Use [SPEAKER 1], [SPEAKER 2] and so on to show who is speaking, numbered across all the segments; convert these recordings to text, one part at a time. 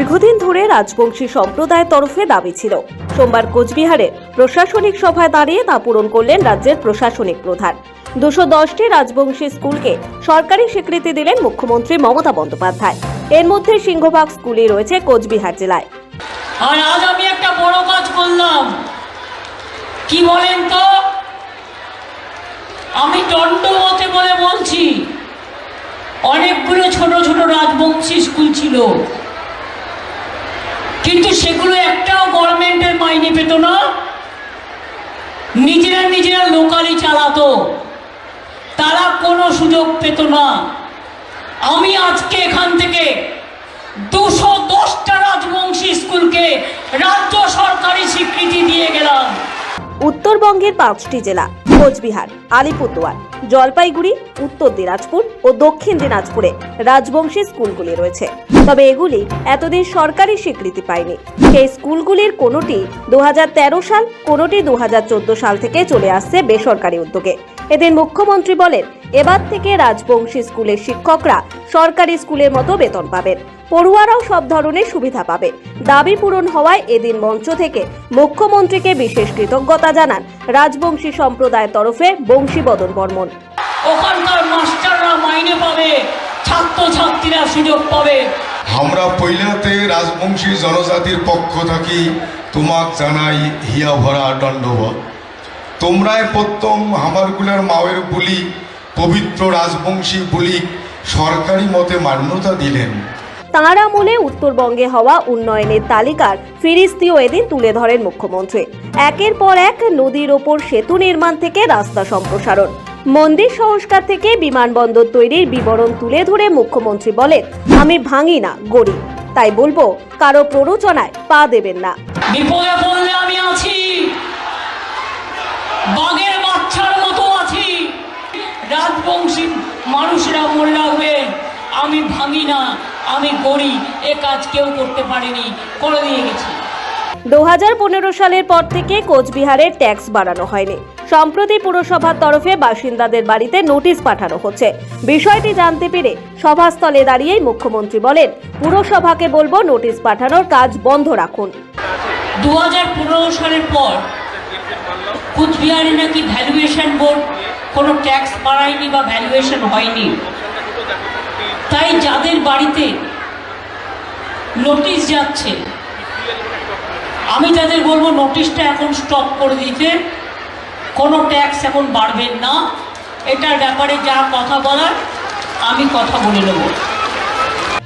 [SPEAKER 1] দীর্ঘদিন ধরে রাজবংশী সম্প্রদায়ের তরফে দাবি ছিল। সোমবার কোচবিহারে প্রশাসনিক সভায় দাঁড়িয়ে তা পূরণ করলেন রাজ্যের প্রশাসনিক প্রধান। দুশো দশটি রাজবংশী স্কুলকে সরকারি স্বীকৃতি দিলেন মুখ্যমন্ত্রী মমতা বন্দ্যোপাধ্যায়। এর মধ্যে সিংহভাগ স্কুলই রয়েছে কোচবিহার জেলায়।
[SPEAKER 2] আর আজ আমি একটা বড় কাজ করলাম। কি বলেন তো? আমি দণ্ডমতে বলে বলছি, অনেকগুলো ছোট ছোট রাজবংশী স্কুল ছিল। কিন্তু সেগুলো একটাও গভর্নমেন্টের মাইনে পেত না। নিজেরা নিজেরা লোকালি চালাতো। তারা কোনো সুযোগ পেত না। আমি আজকে এখান থেকে দুশো দশটা রাজবংশী স্কুলকে রাজ্য সরকারি স্বীকৃতি দিয়ে গেলাম।
[SPEAKER 1] উত্তরবঙ্গের পাঁচটি জেলা, কোচবিহার, আলিপুরদুয়ার। জলপাইগুড়ি, উত্তর দিনাজপুর ও দক্ষিণ দিনাজপুরে রাজবংশী স্কুলগুলি রয়েছে। তবে এগুলি এতদিন সরকারি স্বীকৃতি পায়নি। সেই স্কুলগুলির কোনোটি দু হাজার তেরো সাল, কোনোটি দু হাজার চোদ্দ সাল থেকে চলে আসছে বেসরকারি উদ্যোগে। এদিন মুখ্যমন্ত্রী বলেন এবার থেকে রাজবংশী স্কুলের শিক্ষকরা সরকারি স্কুলের মতো বেতন পাবেন। পড়ুয়ারাও সব ধরনের সুবিধা পাবে দাবি পূরণ হওয়ায় এদিন মঞ্চ থেকে মুখ্যমন্ত্রীকে বিশেষ কৃতজ্ঞতা জানান রাজবংশী সম্প্রদায়ের তরফে বংশীবদন বর্মন।
[SPEAKER 2] ওখানকার মাস্টাররা মাইনে পাবে ছাত্রছাত্রীরা সুযোগ পাবে।
[SPEAKER 3] আমরা পৈলাতে রাজবংশী জনজাতির পক্ষ থাকি তোমাক জানাই হিয়া ভরা দণ্ডবত তোমরাই প্রথম হামারগুলার মায়ের বুলি পবিত্র রাজবংশী বুলি সরকারি মতে মান্যতা দিলেন।
[SPEAKER 1] তাঁর আমলে উত্তরবঙ্গে হওয়া উন্নয়নের তালিকার ফিরিস্তিও এদিন তুলে ধরেন মুখ্যমন্ত্রী। একের পর এক নদীর ওপর সেতু নির্মাণ থেকে রাস্তা সম্প্রসারণ। মন্দির সংস্কার থেকে বিমানবন্দর তৈরির বিবরণ তুলে ধরে মুখ্যমন্ত্রী বলেন আমি ভাঙি না গড়ি তাই বলব কারও প্ররোচনায় পা দেবেন না।
[SPEAKER 2] বিপদে পড়লে আমি আছি বাঘের বাচ্চার মতো আছি রাজবংশী মানুষরা মনে রাখবেন আমি ভাঙি না আমি গড়ি এ কাজ কেউ করতে পারেনি করে দিয়ে গেছি।
[SPEAKER 1] দু সালের পর থেকে কোচবিহারের ট্যাক্স বাড়ানো হয়নি। সম্প্রতি পুরসভার তরফে বাসিন্দাদের বাড়িতে নোটিশ পাঠানো হচ্ছে। বিষয়টি জানতে পেরে সভাস্থলে দাঁড়িয়েই মুখ্যমন্ত্রী বলেন পুরসভাকে বলব নোটিশ পাঠানোর কাজ বন্ধ রাখুন।
[SPEAKER 2] দু হাজার পনেরো সালের পর কুচবিহারে নাকি ভ্যালুয়েশন বোর্ড কোনো ট্যাক্স বাড়ায়নি বা ভ্যালুয়েশন হয়নি? তাই যাদের বাড়িতে নোটিশ যাচ্ছে, আমি তাদের বলব নোটিশটা এখন স্টপ করে দিতে। কোনো ট্যাক্স এখন বাড়বেন না। এটার ব্যাপারে যা কথা বলার, আমি কথা বলে নেব।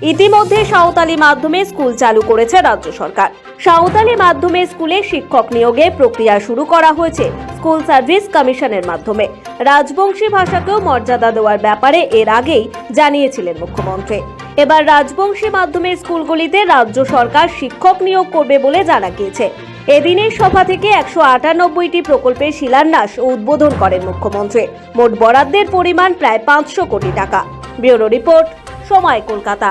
[SPEAKER 1] ইতিমধ্যে সাঁওতালি মাধ্যমে স্কুল চালু করেছে রাজ্য সরকার। সাঁওতালি মাধ্যমে স্কুলে শিক্ষক নিয়োগে প্রক্রিয়া শুরু করা হয়েছে স্কুল সার্ভিস কমিশনের মাধ্যমে। রাজবংশী ভাষাকেও মর্যাদা দেওয়ার ব্যাপারে এর আগেই জানিয়েছিলেন মুখ্যমন্ত্রী। এবার রাজবংশী মাধ্যমে স্কুলগুলিতে রাজ্য সরকার শিক্ষক নিয়োগ করবে বলে জানা গিয়েছে। এদিনের সভা থেকে একশো আটানব্বইটি প্রকল্পের শিলান্যাস ও উদ্বোধন করেন মুখ্যমন্ত্রী। মোট বরাদ্দের পরিমাণ প্রায় পাঁচশো কোটি টাকা। ব্যুরো রিপোর্ট সময় কলকাতা।